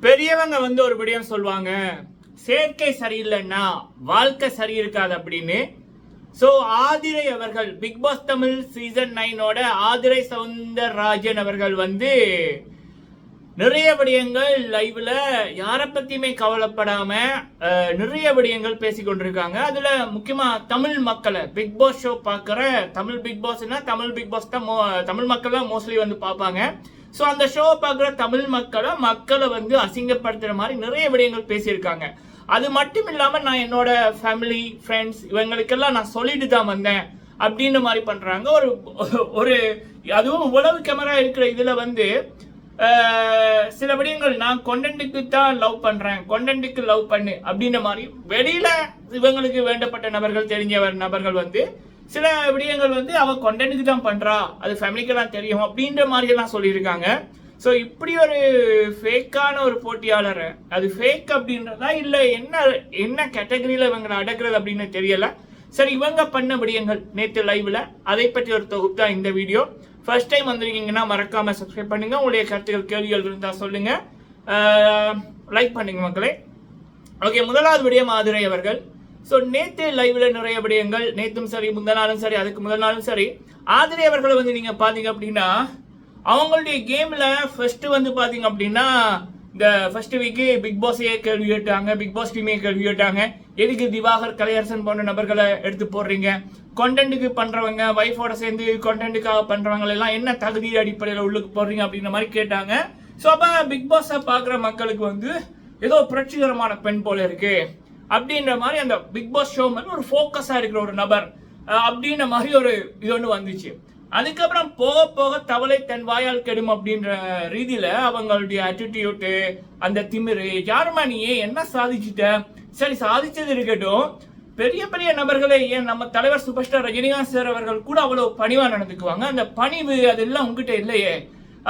பெரியவங்க வந்து ஒரு விடயம் சொல்லுவாங்க சேர்க்கை சரியில்லைன்னா வாழ்க்கை சரி இருக்காது அப்படின்னு. ஸோ ஆதிரை அவர்கள் பிக் பாஸ் தமிழ் சீசன் நைனோட ஆதிரை சவுந்தரராஜன் அவர்கள் வந்து நிறைய விடயங்கள் லைவ்ல யாரை பத்தியுமே கவலைப்படாம நிறைய விடயங்கள் பேசி கொண்டிருக்காங்க. அதுல முக்கியமா தமிழ் மக்களை பிக் பாஸ் ஷோ பார்க்குற தமிழ் பிக் பாஸ்னா தமிழ் பிக் பாஸ் தான் மோ- தமிழ் மக்கள் தான் மோஸ்ட்லி வந்து பார்ப்பாங்க. ஸோ அந்த ஷோ பார்க்குற தமிழ் மக்களை மக்களை வந்து அசிங்கப்படுத்துகிற மாதிரி நிறைய விடயங்கள் பேசியிருக்காங்க. அது மட்டும் இல்லாமல் நான் என்னோட ஃபேமிலி ஃப்ரெண்ட்ஸ் இவங்களுக்கெல்லாம் நான் சொல்லிட்டு தான் வந்தேன் அப்படின்ற மாதிரி பண்ணுறாங்க ஒரு ஒரு அதுவும் உளவு கேமரா இருக்கிற இதில் வந்து சில விடயங்கள் நான் கொண்டன்ட்டுக்கு தான் லவ் பண்ணுறேன் கொண்டன்ட்டுக்கு லவ் பண்ணு அப்படின்ற மாதிரி. வெளியில் இவங்களுக்கு வேண்டப்பட்ட நபர்கள் தெரிஞ்சவர் நபர்கள் வந்து சில விடயங்கள் வந்து அவள் கொண்டனுக்கு தான் பண்ணுறா அது ஃபேமிலிக்கெல்லாம் தெரியும் அப்படின்ற மாதிரியெல்லாம் சொல்லியிருக்காங்க. ஸோ இப்படி ஒரு ஃபேக்கான ஒரு போட்டியாளரை அது ஃபேக் அப்படின்றதா இல்லை என்ன என்ன கேட்டகரியில் இவங்களை அடக்கிறது அப்படின்னு தெரியலை. சரி இவங்க பண்ண விடயங்கள் நேற்று லைவில் அதை பற்றி ஒரு தொகுப்பு தான் இந்த வீடியோ ஃபர்ஸ்ட் டைம் வந்திருக்கீங்கன்னா மறக்காமல் சப்ஸ்கிரைப் பண்ணுங்கள் உங்களுடைய கருத்துக்கள் கேள்விகள் இருந்தால் சொல்லுங்கள் லைக் பண்ணுங்கள் மக்களே. ஓகே முதலாவது விடயம் மாதுரை அவர்கள். ஸோ நேற்று லைவ்ல நிறைய விடயங்கள். நேற்றும் சரி முந்த நாளும் சரி அதுக்கு முதல் நாளும் சரி. ஆதிரி அவர்களை வந்து நீங்க பாத்தீங்க அப்படின்னா அவங்களுடைய கேம்ல ஃபர்ஸ்ட் வந்து பாத்தீங்க அப்படின்னா இந்த ஃபர்ஸ்ட் வீக்கு பிக் பாஸையே கேள்வி கேட்டாங்க. பிக் பாஸ் டீமே கேள்வி கேட்டாங்க. எதுக்கு திவாகர் கலையரசன் போன்ற நபர்களை எடுத்து போடுறீங்க? கொண்டென்ட்டுக்கு பண்றவங்க ஒய்ஃபோட சேர்ந்து கொண்டென்ட்டுக்காக பண்றவங்க எல்லாம் என்ன தகுதி அடிப்படையில் உள்ளுக்கு போடுறீங்க அப்படின்ற மாதிரி கேட்டாங்க. ஸோ அப்போ பிக் பாஸை பார்க்குற மக்களுக்கு வந்து ஏதோ புரட்சிகரமான பெண் போல இருக்கு. அப்படின்ற மாதிரி அந்த பிக் பாஸ் ஷோ மேல ஒரு ஃபோக்கஸாக இருக்கிற ஒரு நபர். அப்படின்ற மாதிரி ஒரு இது ஒன்று வந்துச்சு. அதுக்கப்புறம் போக போக தவளை தன் வாயால் கெடும் அப்படின்ற ரீதியில அவங்களுடைய அட்டிடியூட்டு அந்த திமிரு யாருமா நீ என்ன சாதிச்சிட்ட? சரி சாதிச்சது இருக்கட்டும். பெரிய பெரிய நபர்களே ஏன் நம்ம தலைவர் சூப்பர் ஸ்டார் ரஜினிகாந்த் சார் அவர்கள் கூட அவ்வளவு பணிவாக நடந்துக்குவாங்க? அந்த பணிவு அதெல்லாம் உங்ககிட்ட இல்லையே.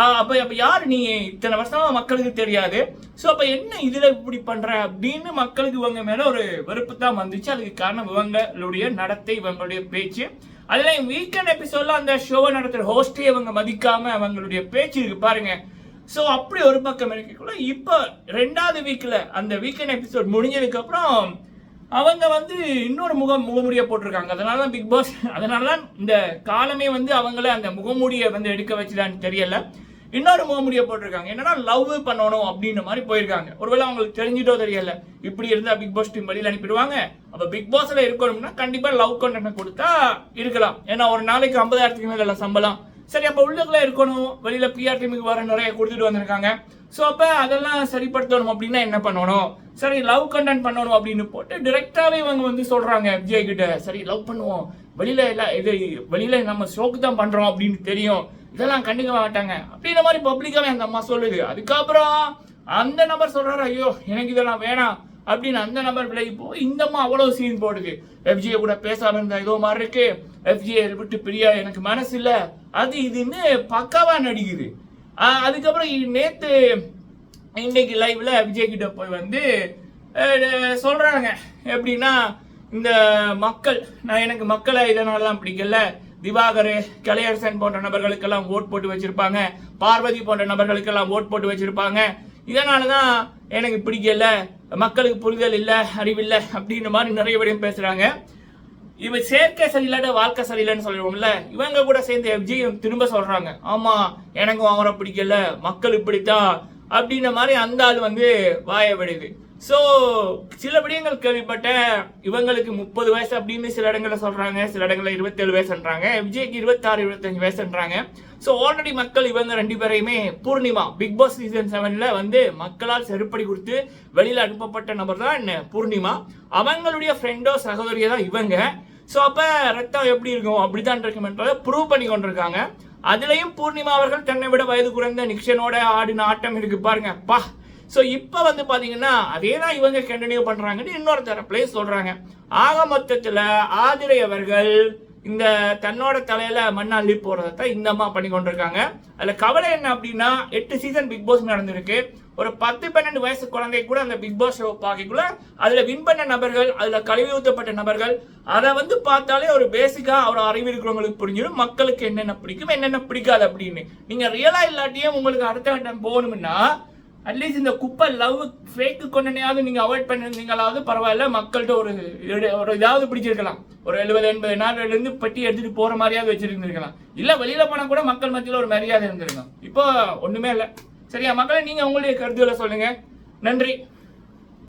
அப்போ அப்போ யார் நீ? இத்தனை வருஷமா மக்களுக்கு தெரியாது. ஸோ அப்போ என்ன இதில் இப்படி பண்ணுற அப்படின்னு மக்களுக்கு இவங்க மேலே ஒரு வெறுப்பு தான் வந்துச்சு. அதுக்கு காரணம் இவங்களுடைய நடத்தை இவங்களுடைய பேச்சு. அதுல வீக்கெண்ட் எபிசோடில் அந்த ஷோவை நடத்துகிற ஹோஸ்டே இவங்க மதிக்காமல் அவங்களுடைய பேச்சு இருக்கு பாருங்க. ஸோ அப்படி ஒரு பக்கம் இருக்கக்குள்ள இப்போ ரெண்டாவது வீக்கில் அந்த வீக்கெண்ட் எபிசோட் முடிஞ்சதுக்கப்புறம் அவங்க வந்து இன்னொரு முகம் முகமூடியை போட்டிருக்காங்க. அதனால தான் பிக் பாஸ் அதனால தான் இந்த காலமே வந்து அவங்கள அந்த முகமூடியை வந்து எடுக்க வச்சுதான்னு தெரியல. இன்னொரு முகமூடியை போட்டிருக்காங்க. என்னன்னா லவ் பண்ணணும் அப்படின்ற மாதிரி போயிருக்காங்க. ஒருவேளை அவங்களுக்கு தெரிஞ்சிட்டோ தெரியல. இப்படி இருந்தா பிக் பாஸ் டீம் வழியில் அனுப்பிடுவாங்க. அப்போ பிக் பாஸ்ல இருக்கணும்னா கண்டிப்பா லவ் கண்டென்ட் கொடுத்தா இருக்கலாம். ஏன்னா ஒரு நாளைக்கு ஐம்பதாயிரத்துக்கு மேல சம்பளம். சரி அப்ப உள்ளுக்குள்ள இருக்கணும். வெளியில பிஆர் டீமுக்கு வர நிறைய கொடுத்துட்டு வந்திருக்காங்க. ஸோ அப்போ அதெல்லாம் சரிப்படுத்தணும் அப்படின்னா என்ன பண்ணணும்? சரி லவ் கண்டென்ட் பண்ணணும் அப்படின்னு போட்டு டிரெக்டாவே இவங்க வந்து சொல்றாங்க விஜய் கிட்ட சரி லவ் பண்ணுவோம். வெளியில எல்லாம் இது வெளியில நம்ம ஷோக்கு தான் பண்றோம் அப்படின்னு தெரியும். இதெல்லாம் கண்டுக்க மாட்டாங்க. அப்படின்ற மாதிரி பப்ளிக்காவே அந்த அம்மா சொல்லுது. அதுக்கப்புறம் அந்த நபர் சொல்றாரு ஐயோ எனக்கு இதெல்லாம் வேணாம். அப்படின்னு அந்த நபர் விலகி போ இந்த அம்மா அவ்வளவு சீன் போடுது. எஃப்ஜிஏ கூட பேசாம இருந்தா ஏதோ மாதிரி இருக்கு. எஃப்ஜிஏ விட்டு பிரியா எனக்கு மனசு இல்ல. அது இதுன்னு பக்காவா நடிக்குது. அதுக்கப்புறம் நேத்து இன்னைக்கு லைவ்ல விஜய் கிட்ட போய் வந்து சொல்றாங்க. எப்படின்னா இந்த மக்கள் நான் எனக்கு மக்களை இதனாலலாம் பிடிக்கல. திவாகர் கலையரசன் போன்ற நபர்களுக்கெல்லாம் ஓட் போட்டு வச்சிருப்பாங்க. பார்வதி போன்ற நபர்களுக்கெல்லாம் ஓட் போட்டு வச்சிருப்பாங்க. இதனால தான் எனக்கு பிடிக்கல. மக்களுக்கு புரிதல் இல்லை அறிவில்லை அப்படின்ற மாதிரி நிறைய பேரும் பேசுறாங்க. இவ சேர்க்கை சரியில்லாத வாழ்க்கை சரியில்லைன்னு சொல்லுவோம்ல இவங்க கூட சேர்ந்து எஃப்ஜி திரும்ப சொல்றாங்க. ஆமா எனக்கும் அவரை பிடிக்கல மக்கள் இப்படித்தான் அப்படின்ற மாதிரி அந்த ஆள் வந்து வாய விடுது. ஸோ சில விடயங்கள் கேள்விப்பட்டேன். இவங்களுக்கு முப்பது வயசு அப்படின்னு சில இடங்களில் சொல்கிறாங்க சில இடங்களில் இருபத்தேழு வயசுன்றாங்க. விஜய்க்கு இருபத்தாறு இருபத்தஞ்சு வயசுன்றாங்க. ஸோ ஆல்ரெடி மக்கள் இவங்க ரெண்டு பேரையுமே பூர்ணிமா பிக் பாஸ் சீசன் செவனில் வந்து மக்களால் செருப்படி கொடுத்து வெளியில் அனுப்பப்பட்ட நபர் தான் பூர்ணிமா. அவங்களுடைய ஃப்ரெண்டோ சகோதரியோ தான் இவங்க. ஸோ அப்போ ரத்தம் எப்படி இருக்கும்? அப்படித்தான் இருக்குமென்றதை ப்ரூவ் பண்ணி கொண்டிருக்காங்க. அதுலேயும் பூர்ணிமா அவர்கள் தன்னை விட வயது குறைந்த நிக்ஷனோட ஆடின ஆட்டம் இருக்கு பாருங்க. பா ஸோ இப்போ வந்து பார்த்தீங்கன்னா அதே தான் இவங்க கண்டினியூ பண்ணுறாங்கன்னு இன்னொரு தரப்புலேயே சொல்கிறாங்க ஆக மொத்தத்தில் ஆதிரை அவர்கள் இந்த தன்னோட தலையில மண்ணை அள்ளி போறதை இந்த அம்மா பண்ணி கொண்டிருக்காங்க. அதுல கவலை என்ன அப்படின்னா எட்டு சீசன் பிக் பாஸ் நடந்திருக்கு. ஒரு பத்து பன்னெண்டு வயசு குழந்தை கூட அந்த பிக் பாஸ் ஷோ பார்க்கக்குள்ள அதுல வின் பண்ண நபர்கள் அதுல கழுவி ஊற்றப்பட்ட நபர்கள் அதை வந்து பார்த்தாலே ஒரு பேசிக்கா ஒரு அறிவு இருக்கிறவங்களுக்கு புரிஞ்சிடும். மக்களுக்கு என்னென்ன பிடிக்கும் என்னென்ன பிடிக்காது அப்படின்னு. நீங்க ரியலா இல்லாட்டியும் உங்களுக்கு அடுத்த கட்டம் போகணும்னா அட்லீஸ்ட் இந்த குப்பை லவ் ஃபேக்கு கொண்டனையாவது நீங்கள் அவாய்ட் பண்ணியிருந்தீங்களாவது பரவாயில்ல மக்கள்கிட்ட ஒரு ஒரு இதாவது பிடிச்சிருக்கலாம். ஒரு எழுபது எண்பது நாள்ல பெட்டி எடுத்துகிட்டு போகிற மாதிரியாவது வச்சுருந்துருக்கலாம். இல்லை வெளியில் போனால் கூட மக்கள் மத்தியில் ஒரு மரியாதை இருந்திருக்கும். இப்போ ஒன்றுமே இல்லை. சரியா மக்களை நீங்கள் உங்களுடைய கருத்துக்களை சொல்லுங்கள் நன்றி.